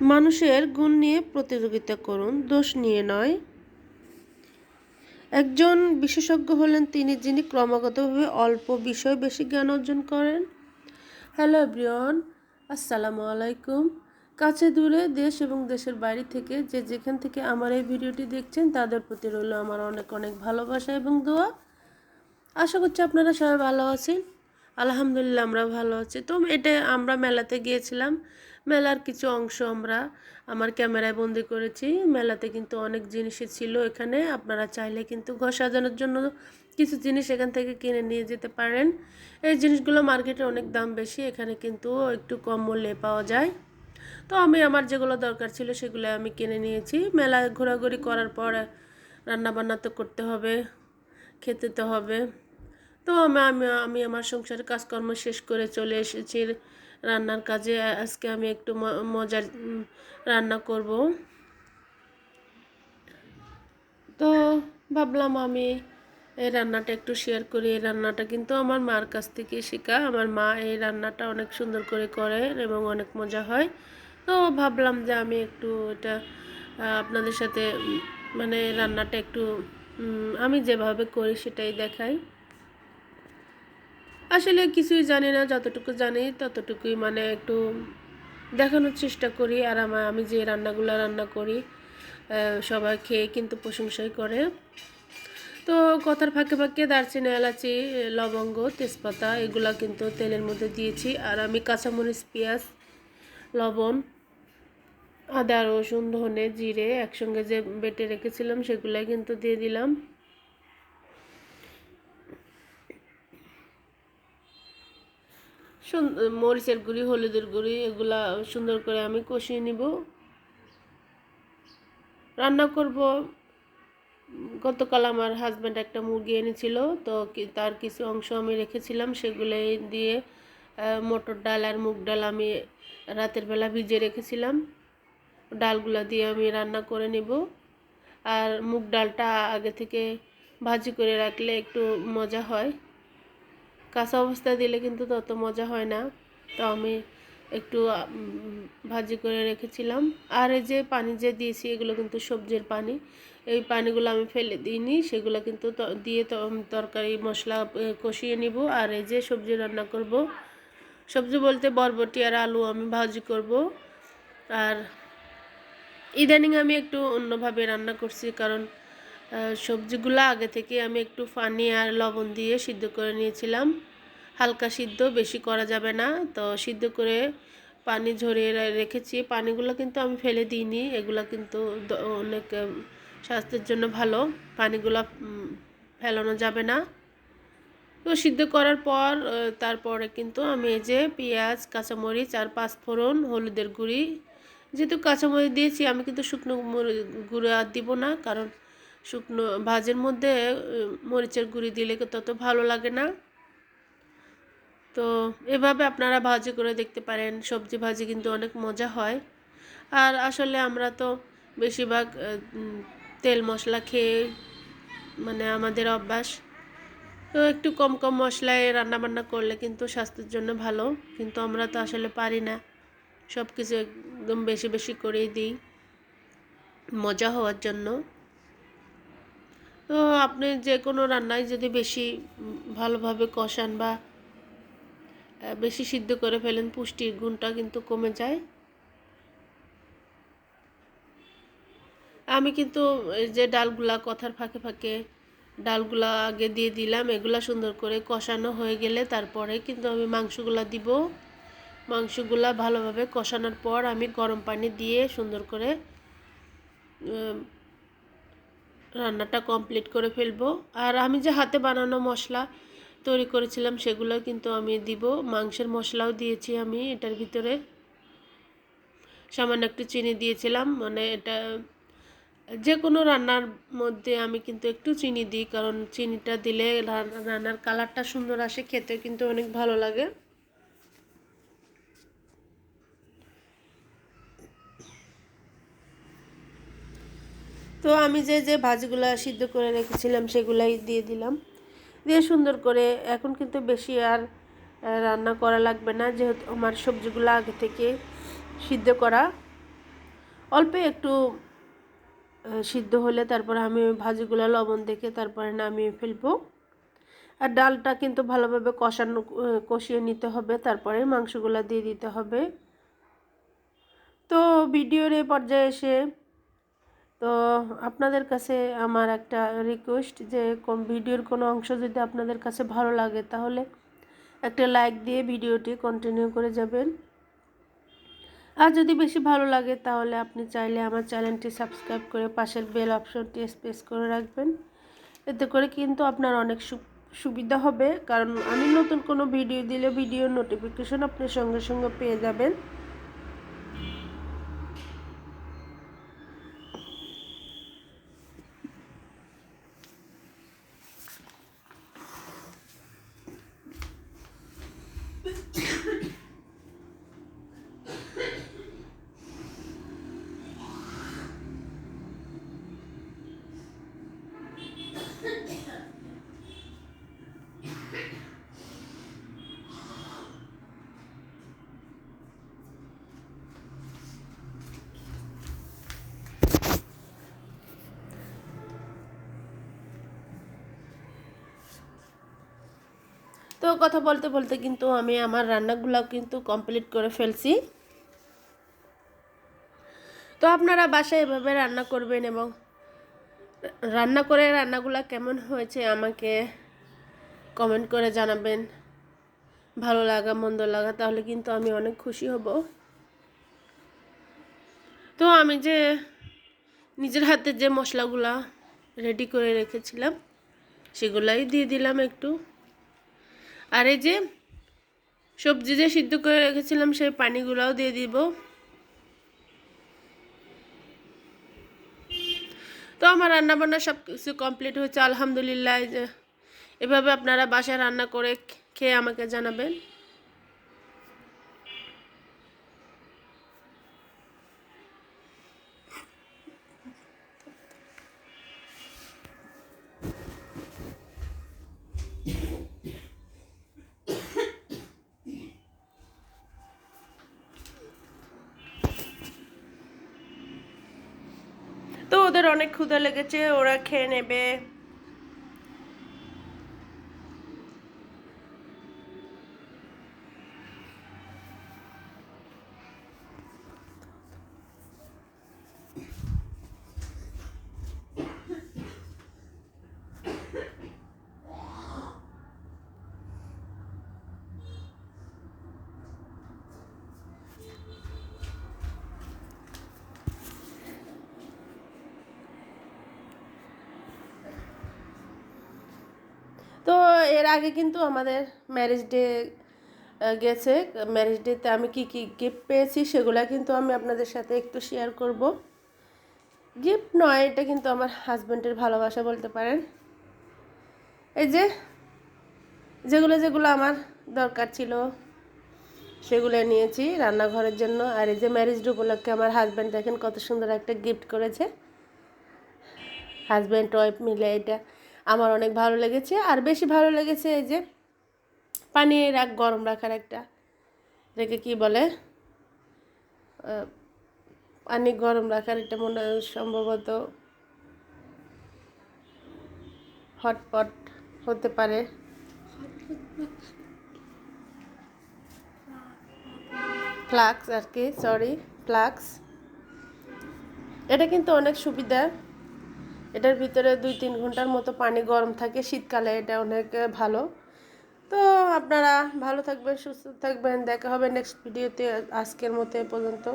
মানুষের গুণ নিয়ে প্রতিযোগিতা করুন, দোষ নিয়ে নয়। একজন বিশেষজ্ঞ হলেন তিনি, যিনি ক্রমাগতভাবে অল্প বিষয় বেশি জ্ঞান অর্জন করেন। হ্যালো এভরিওয়ান, আসসালামু আলাইকুম। কাছে দূরে দেশ এবং দেশের বাইরে থেকে যে যেখান থেকে আমার এই ভিডিওটি দেখছেন, তাদের প্রতি রইল আমার অনেক অনেক ভালোবাসা এবং দোয়া। আশা করছি আপনারা সবাই ভালো আছেন। আলহামদুলিল্লাহ, আমরা ভালো আছি। তো এটা আমরা মেলাতে গিয়েছিলাম। মেলার কিছু অংশ আমরা আমার ক্যামেরায় বন্দি করেছি। মেলাতে কিন্তু অনেক জিনিসই ছিল এখানে। আপনারা চাইলে কিন্তু ঘর সাজানোর জন্য কিছু জিনিস এখান থেকে কিনে নিয়ে যেতে পারেন। এই জিনিসগুলো মার্কেটে অনেক দাম বেশি, এখানে কিন্তু একটু কম মূল্যে পাওয়া যায়। তো আমি আমার যেগুলো দরকার ছিল সেগুলো আমি কিনে নিয়েছি। মেলায় ঘোরাঘুরি করার পর রান্নাবান্না তো করতে হবে, খেতে তো হবে। তো আমি আমি আমি আমার সংসারের কাজকর্ম শেষ করে চলে এসেছি। রান্নার কাজে আজকে আমি একটু মজার রান্না করব। তো ভাবলাম আমি এই রান্নাটা একটু শেয়ার করি। এই রান্নাটা কিন্তু আমার মার কাছ থেকে শেখা। আমার মা এই রান্নাটা অনেক সুন্দর করে করে এবং অনেক মজা হয়। তো ভাবলাম যে আমি একটু এটা আপনাদের সাথে মানে রান্নাটা একটু আমি যেভাবে করি সেটাই দেখাই। আসলে কিছুই জানি না, যতটুকু জানি ততটুকুই মানে একটু দেখানোর চেষ্টা করি আর আমার আমি যে রান্নাগুলো রান্না করি সবাই খেয়ে কিন্তু প্রশংসাই করে। তো কথার ফাঁকে ফাঁকে দারচিনি, এলাচি, লবঙ্গ, তেজপাতা এগুলা কিন্তু তেলের মধ্যে দিয়েছি। আর আমি কাঁচামরিচ, পেঁয়াজ, লবণ, আদা, রসুন, ধনে, জিরে একসঙ্গে যে বেটে রেখেছিলাম সেগুলাই কিন্তু দিয়ে দিলাম। মরিচের গুঁড়ি, হলুদের গুঁড়ি, এগুলা সুন্দর করে আমি কষিয়ে নিব। রান্না করব। গতকাল আমার হাজব্যান্ড একটা মুরগি এনেছিল, তো তার কিছু অংশ আমি রেখেছিলাম সেগুলো দিয়ে মটর ডাল আর মুগ ডাল আমি রাতের বেলা ভিজে রেখেছিলাম। ডালগুলো দিয়ে আমি রান্না করে নিব। আর মুগ ডালটা আগে থেকে ভাজি করে রাখলে একটু মজা হয়। কাঁচা অবস্থায় দিলে কিন্তু তত মজা হয় না। তো আমি একটু ভাজি করে রেখেছিলাম। আর এই যে পানি যে দিয়েছি, এগুলো কিন্তু সবজির পানি। এই পানিগুলো আমি ফেলে দিইনি, সেগুলো কিন্তু দিয়ে তরকারি, মশলা কষিয়ে নিব। আর এই যে সবজি রান্না করব, সবজি বলতে বরবটি আর আলু আমি ভাজি করব। আর ইদানিং আমি একটু অন্যভাবে রান্না করছি, কারণ সবজিগুলো আগে থেকে আমি একটু পানি আর লবণ দিয়ে সিদ্ধ করে নিয়েছিলাম। হালকা সিদ্ধ, বেশি করা যাবে না। তো সিদ্ধ করে পানি ঝরিয়ে রেখেছি। পানিগুলো কিন্তু আমি ফেলে দিইনি। এগুলো কিন্তু অনেক স্বাস্থ্যের জন্য ভালো। পানিগুলো ফেলানো যাবে না। তো সিদ্ধ করার পর তারপরে কিন্তু আমি এই যে পেঁয়াজ, কাঁচামরিচ আর পাঁচফোড়ন, হলুদের গুঁড়ি, যেহেতু কাঁচামরিচ দিয়েছি, আমি কিন্তু শুকনো গুঁড়ো দিব না। কারণ শুকনো ভাজের মধ্যে মরিচের গুঁড়ি দিলে তত ভালো লাগে না। তো এভাবে আপনারা ভাজি করে দেখতে পারেন। সবজি ভাজি কিন্তু অনেক মজা হয়। আর আসলে আমরা তো বেশিরভাগ তেল মশলা খেয়ে মানে আমাদের অভ্যাস। তো একটু কম কম মশলায় রান্নাবান্না করলে কিন্তু স্বাস্থ্যের জন্য ভালো। কিন্তু আমরা তো আসলে পারি না। সব কিছু একদম বেশি বেশি করেই দিই। মজা হওয়ার জন্য। তো আপনি যে কোনো রান্নায় যদি বেশি ভালোভাবে কষান বা বেশি সিদ্ধ করে ফেলেন, পুষ্টির গুণটা কিন্তু কমে যায়। আমি কিন্তু যে ডালগুলা কথার ফাঁকে ফাঁকে ডালগুলা আগে দিয়ে দিলাম, এগুলা সুন্দর করে কষানো হয়ে গেলে তারপরে কিন্তু আমি মাংসগুলা দিব। মাংসগুলা ভালোভাবে কষানোর পর আমি গরম পানি দিয়ে সুন্দর করে রান্নাটা কমপ্লিট করে ফেলব। আর আমি যে হাতে বানানো মশলা তৈরি করেছিলাম সেগুলো কিন্তু আমি দিব। মাংসের মশলাও দিয়েছি আমি, এটার ভিতরে সামান্য একটু চিনি দিয়েছিলাম। মানে এটা যে কোনো রান্নার মধ্যে আমি কিন্তু একটু চিনি দিই, কারণ চিনিটা দিলে রান্নার কালারটা সুন্দর আসে খেতে কিন্তু অনেক ভালো লাগে। তো আমি যে যে ভাজিগুলো সিদ্ধ করে রেখেছিলাম, সেগুলাই দিয়ে দিলাম। দিয়ে সুন্দর করে এখন কিন্তু বেশি আর রান্না করা লাগবে না, যেহেতু আমার সবজিগুলো আগে থেকে সিদ্ধ করা। অল্প একটু সিদ্ধ হলে তারপরে আমি ভাজিগুলো লবণ দেখে তারপরে নামিয়ে ফেলব। আর ডালটা কিন্তু ভালোভাবে কষানো কষিয়ে নিতে হবে, তারপরে মাংসগুলো দিয়ে দিতে হবে। তো ভিডিওর এই পর্যায়ে এসে তো আপনাদের কাছে আমার একটা রিকোয়েস্ট যে, কোন ভিডিওর কোনো অংশ যদি আপনাদের কাছে ভালো লাগে, তাহলে একটা লাইক দিয়ে ভিডিওটি কন্টিনিউ করে যাবেন। আর যদি বেশি ভালো লাগে, তাহলে আপনি চাইলে আমার চ্যানেলটি সাবস্ক্রাইব করে পাশের বেল অপশনটি স্পেস করে রাখবেন। এতে করে কিন্তু আপনার অনেক সুবিধা হবে, কারণ আমি নতুন কোনো ভিডিও দিলে ভিডিওর নোটিফিকেশন আপনি সঙ্গে সঙ্গে পেয়ে যাবেন। তো কথা বলতে বলতে কিন্তু আমি আমার রান্নাগুলো কিন্তু কমপ্লিট করে ফেলছি। তো আপনারা বাসায় এভাবে রান্না করবেন এবং রান্না করে রান্নাগুলো কেমন হয়েছে আমাকে কমেন্ট করে জানাবেন। ভালো লাগা, মন্দ লাগা, তাহলে কিন্তু আমি অনেক খুশি হব। তো আমি যে নিজের হাতে যে মশলাগুলা রেডি করে রেখেছিলাম, সেগুলাই দিয়ে দিলাম একটু। আর এই যে সবজি যে সিদ্ধ করে রেখেছিলাম, সেই পানিগুলাও দিয়ে দিব। তো আমার রান্না বান্না সব কিছু কমপ্লিট হয়েছে, আলহামদুলিল্লাহ। এভাবে আপনারা বাসায় রান্না করে খেয়ে আমাকে জানাবেন। তো ওদের অনেক ক্ষুধা লেগেছে ওরা খেয়ে নেবে। তো এর আগে কিন্তু আমাদের ম্যারেজ ডে গেছে। ম্যারেজ ডেতে আমি কি কি গিফট পেয়েছি সেগুলো কিন্তু আমি আপনাদের সাথে একটু শেয়ার করব। গিফট নয়, এটা কিন্তু আমার হাজব্যান্ডের ভালোবাসা বলতে পারেন। এই যে, যেগুলো যেগুলো আমার দরকার ছিল, সেগুলো নিয়েছি রান্নাঘরের জন্য। আর এই যে ম্যারেজ ডে উপলক্ষে আমার হাজব্যান্ড দেখেন কত সুন্দর একটা গিফট করেছে। হাজব্যান্ড ওয়াইফ মিলে এটা আমার অনেক ভালো লেগেছে। আর বেশি ভালো লেগেছে এই যে পানি রাখ গরম রাখার একটা, এটাকে কি বলে? পানি গরম রাখার একটা মনে সম্ভবত হটপট হতে পারে। ফ্লাক্স আর কি সরি ফ্লাক্স। এটা কিন্তু অনেক সুবিধা। এটার ভিতরে দুই তিন ঘণ্টার মতো পানি গরম থাকে। শীতকালে এটা অনেক ভালো। তো আপনারা ভালো থাকবেন, সুস্থ থাকবেন। দেখা হবে নেক্সট ভিডিওতে আজকের মতো এ পর্যন্ত।